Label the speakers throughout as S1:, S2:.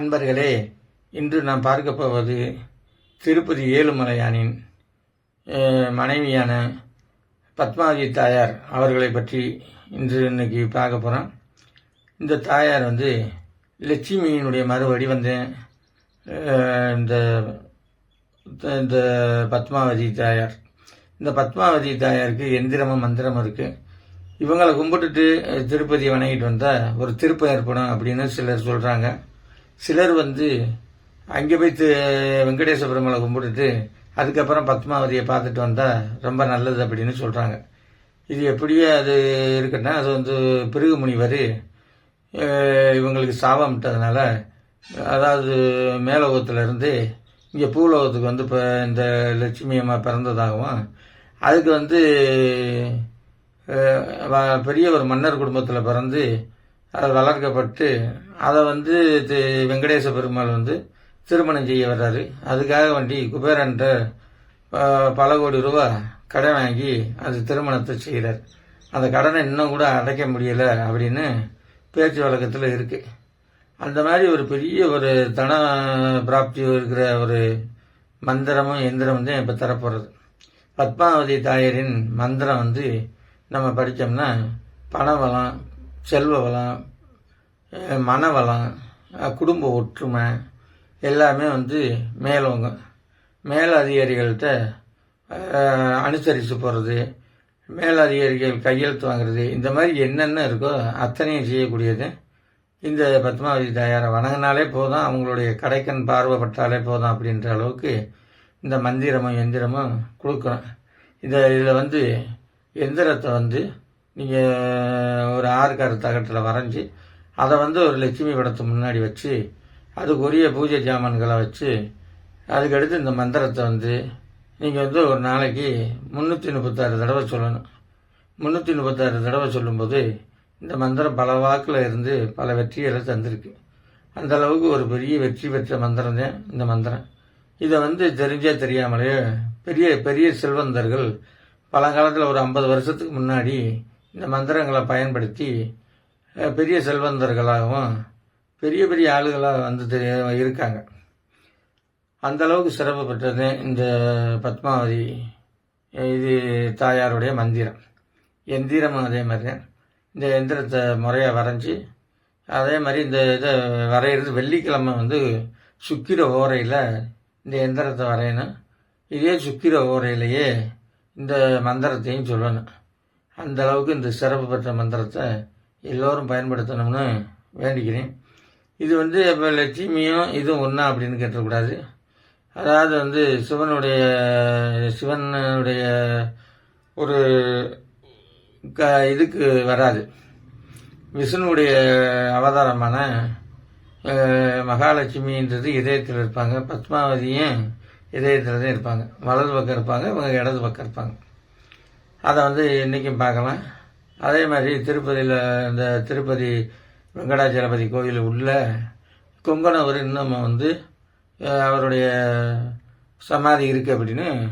S1: அன்பர்களே இன்று நாம் பார்க்க போவது திருப்பதி ஏழுமலையானின் மனைவியான பத்மாவதி தாயார் அவர்களை பற்றி இன்று இன்னைக்கு பார்க்க போகிறோம் இந்த தாயார் வந்து லட்சுமியினுடைய மறு வந்து இந்த இந்த பத்மாவதி தாயார். இந்த பத்மாவதி தாயாருக்கு எந்திரமும் மந்திரமும் இருக்குது இவங்களை கும்பிட்டுட்டு திருப்பதி வணங்கிட்டு வந்தால் ஒரு திருப்பம் ஏற்படும் அப்படின்னு சிலர் சொல்கிறாங்க சிலர் வந்து அங்கே போய் வெங்கடேச பெருமாளை கும்பிட்டுட்டு அதுக்கப்புறம் பத்மாவதியை பார்த்துட்டு வந்தால் ரொம்ப நல்லது அப்படின்னு சொல்கிறாங்க இது எப்படியே அது இருக்குன்னா அது வந்து பிருகு முனிவர் இவங்களுக்கு சாபம் விட்டதுனால அதாவது மேலோகத்திலேருந்து இங்கே பூலோகத்துக்கு வந்து இப்போ இந்த லட்சுமி அம்மா பிறந்ததாகவும் அதுக்கு வந்து வ- பெரிய ஒரு மன்னர் குடும்பத்தில் பிறந்து அது வளர்க்கப்பட்டு அதை வந்து தி- வெங்கடேச பெருமாள் வந்து திருமணம் செய்ய வர்றாரு. அதுக்காக வண்டி குபேரன்ட்ட பல கோடி ரூபா கடன் வாங்கி அது திருமணத்தை செய்கிறார் அந்த கடனை இன்னும் கூட அடைக்க முடியல அப்படின்னு பேச்சு வழக்கத்தில் இருக்குது அந்த மாதிரி ஒரு பெரிய ஒரு தன பிராப்தி இருக்கிற ஒரு மந்திரமும் எந்திரம் தான் இப்போ தரப்போகிறது பத்மாவதி தாயரின் மந்திரம் வந்து நம்ம படித்தோம்னா பண வளம் செல்வ வளம் மனவளம் குடும்ப ஒற்றுமை எல்லாமே வந்து மேலோங்கும் மேல் அதிகாரிகள்கிட்ட அனுசரித்து போகிறது மேல் அதிகாரிகள் கையெழுத்து வாங்குறது இந்த மாதிரி என்னென்ன இருக்கோ அத்தனையும் செய்யக்கூடியது. இந்த பத்மாவதி தாயாரை வணங்கினாலே போதும் அவங்களுடைய கடைக்கண் பார்வைப்பட்டாலே போதும் அப்படின்ற அளவுக்கு இந்த மந்திரமும் எந்திரமும் கொடுக்குறோம் இதை இதில் வந்து எந்திரத்தை வந்து நீங்கள் ஒரு ஆறுக்கார தகட்டில் வரைஞ்சி அதை வந்து ஒரு லட்சுமி படத்து முன்னாடி வச்சு அதுக்குரிய பூஜை ஜாமான்களை வச்சு அதுக்கடுத்து இந்த மந்திரத்தை வந்து நீங்கள் வந்து ஒரு நாளைக்கு முந்நூற்றி முப்பத்தாறு தடவை சொல்லணும். முந்நூற்றி முப்பத்தாறு தடவை சொல்லும்போது இந்த மந்திரம் பல வாக்கில் இருந்து பல வெற்றிகளை தந்திருக்கு. அந்த அளவுக்கு ஒரு பெரிய வெற்றி பெற்ற மந்திரம் தான் இந்த மந்திரம். இதை வந்து தெரிஞ்சே தெரியாமலேயே பெரிய பெரிய செல்வந்தர்கள் பழங்காலத்தில் ஒரு ஐம்பது வருஷத்துக்கு முன்னாடி இந்த மந்திரங்களை பயன்படுத்தி பெரிய செல்வந்தர்களாகவும் பெரிய பெரிய ஆளுகளாக வந்து தெரிய- இருக்காங்க. அந்த அளவுக்கு சிறப்பு பெற்றது இந்த பத்மாவதி இது தாயாருடைய மந்திரம். எந்திரமும் அதே மாதிரி தான் இந்த எந்திரத்தை முறையாக வரைஞ்சி அதே மாதிரி இந்த இதை வரைகிறது வெள்ளிக்கிழமை வந்து சுக்கிர ஓரையில் இந்த எந்திரத்தை வரையணும். இதே சுக்கிர ஓரையிலேயே இந்த மந்திரத்தையும் சொல்லணும். அந்த அளவுக்கு இந்த சிறப்பு பெற்ற மந்திரத்தை எல்லோரும் பயன்படுத்தணும்னு வேண்டிக்கிறேன். இது வந்து இப்போ லட்சுமியும் இதுவும் ஒன்றா அப்படின்னு கேட்டக்கூடாது. அதாவது வந்து சிவனுடைய சிவனுடைய ஒரு க இதுக்கு வராது. விஷ்ணுவுடைய அவதாரமான மகாலட்சுமின்றது இதயத்தில் இருப்பாங்க. பத்மாவதியும் இதயத்தில் தான் இருப்பாங்க. வலது பக்கம் இருப்பாங்க இவங்க இடது பக்கம் இருப்பாங்க. அதை வந்து இன்றைக்கும் பார்க்கலாம். அதே மாதிரி திருப்பதியில் இந்த திருப்பதி வெங்கடாச்சலபதி கோயில் உள்ள கொங்கணவர் இன்னும் வந்து அவருடைய சமாதி இருக்குது அப்படின்னு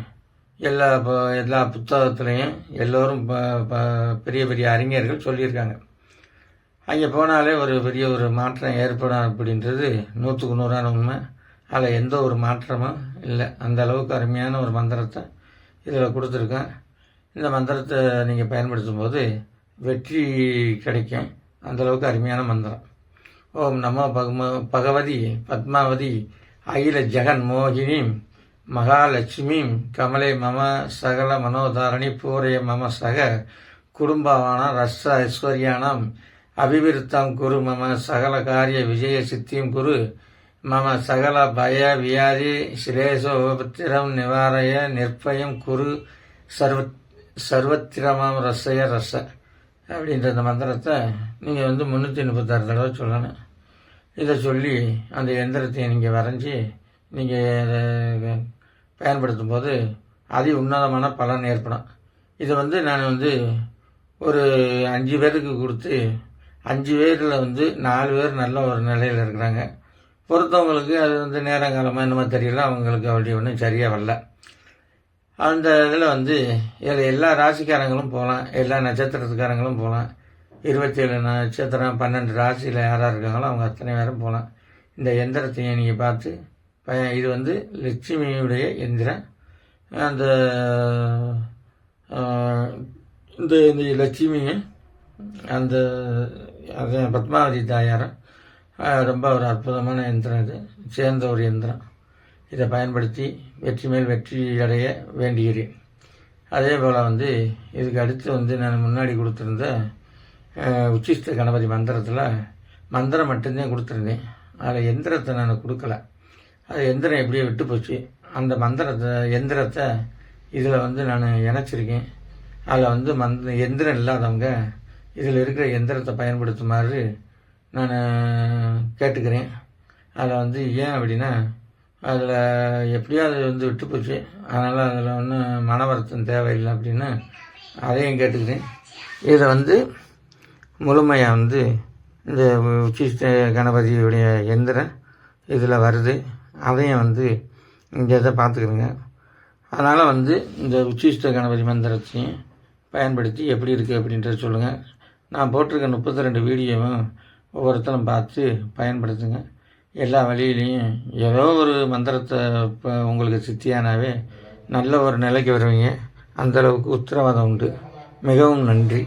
S1: எல்லா இப்போ எல்லா புத்தகத்துலேயும் எல்லோரும் ப- ப- பெரிய பெரிய அறிஞர்கள் சொல்லியிருக்காங்க. அங்கே போனாலே ஒரு பெரிய ஒரு மாற்றம் ஏற்படும் அப்படின்றது நூற்றுக்கு நூறான உண்மை. அதில் எந்த ஒரு மாற்றமும் இல்லை. அந்த அளவுக்கு அருமையான ஒரு மந்திரத்தை இதில் கொடுத்துருக்கேன் இந்த மந்திரத்தை நீங்கள் பயன்படுத்தும் போது வெற்றி கிடைக்கும். அந்தளவுக்கு அருமையான மந்திரம். ஓம் நமோ பகம பகவதி பத்மாவதி அகில ஜெகன் மோகினி மகாலட்சுமிம் கமலே மம சகல மனோதாரணி பூரய மம சக குடும்பவான ரச ஐஸ்வர்யானாம் அபிவிருத்தம் குரு மம சகல காரிய விஜய சித்தியும் குரு மம சகல பய வியாதி சிரேசோபத்திரம் நிவாரய நிற்பயம் குரு சர்வ சர்வத்திரமாம் ரசய ரச. அப்படின்ற அந்த மந்திரத்தை நீங்கள் வந்து முந்நூற்றி முப்பத்தாறு தடவை சொல்லணும். இதை சொல்லி அந்த எந்திரத்தை நீங்கள் வரைஞ்சி நீங்கள் பயன்படுத்தும் போது அதி உன்னதமான பலன் ஏற்படும். இதை வந்து நான் வந்து ஒரு அஞ்சு பேருக்கு கொடுத்து அஞ்சு பேரில் வந்து நாலு பேர் நல்ல ஒரு நிலையில் இருக்கிறாங்க. பொறுத்தவங்களுக்கு அது வந்து நேரங்காலமாக என்னமோ தெரியல அவங்களுக்கு அப்படி ஒன்றும் சரியாக வரல. அந்த இதில் வந்து இதில் எல்லா ராசிக்காரங்களும் போகலாம் எல்லா நட்சத்திரத்துக்காரங்களும் போகலாம் இருபத்தேழு நட்சத்திரம் பன்னெண்டு ராசியில் யாராக இருக்காங்களோ அவங்க அத்தனை பேரும் போகலாம் இந்த எந்திரத்தையும் நீங்கள் பார்த்து இது வந்து லட்சுமியுடைய எந்திரம். அந்த இந்த இந்த லட்சுமி அந்த அது பத்மாவதி தாயாரம். ரொம்ப ஒரு அற்புதமான எந்திரம் இது. சேர்ந்த ஒரு எந்திரம். இதை பயன்படுத்தி வெற்றி மேல் வெற்றி அடைய வேண்டுகிறேன். அதே போல் வந்து இதுக்கு அடுத்து வந்து நான் முன்னாடி கொடுத்துருந்த உச்சிஷ்ட கணபதி மந்திரத்தில் மந்திரம் மட்டும்தான் கொடுத்துருந்தேன். அதில் எந்திரத்தை நான் கொடுக்கல. அது எந்திரம் எப்படியோ விட்டு போச்சு. அந்த மந்திரத்தை எந்திரத்தை இதில் வந்து நான் இணைச்சிருக்கேன். அதில் வந்து மந்த எந்திரம் இல்லாதவங்க இதில் இருக்கிற எந்திரத்தை பயன்படுத்துமாறு நான் கேட்டுக்கிறேன். அதில் வந்து ஏன் அப்படின்னா அதில் எப்படியோ அது வந்து விட்டு போச்சு. அதனால் அதில் ஒன்றும் மன வருத்தம் தேவையில்லை அப்படின்னு அதையும் கேட்டுக்கிறேன். இதை வந்து முழுமையாக வந்து இந்த உச்சிஷ்ட கணபதியுடைய எந்திரம் இதில் வருது. அதையும் வந்து இங்கே இதை பார்த்துக்கிறேங்க. அதனால் வந்து இந்த உச்சிஷ்ட கணபதி மந்திரத்தையும் பயன்படுத்தி எப்படி இருக்குது அப்படின்றத சொல்லுங்கள் நான் போட்டிருக்க முப்பத்தி ரெண்டு வீடியோவும் ஒவ்வொருத்தரும் பார்த்து பயன்படுத்துங்க. எல்லா வழியிலையும் ஏதோ ஒரு மந்திரத்தை இப்போ உங்களுக்கு சித்தியானாவே நல்ல ஒரு நிலைக்கு வருவீங்க. அந்தளவுக்கு உத்தரவாதம் உண்டு. மிகவும் நன்றி.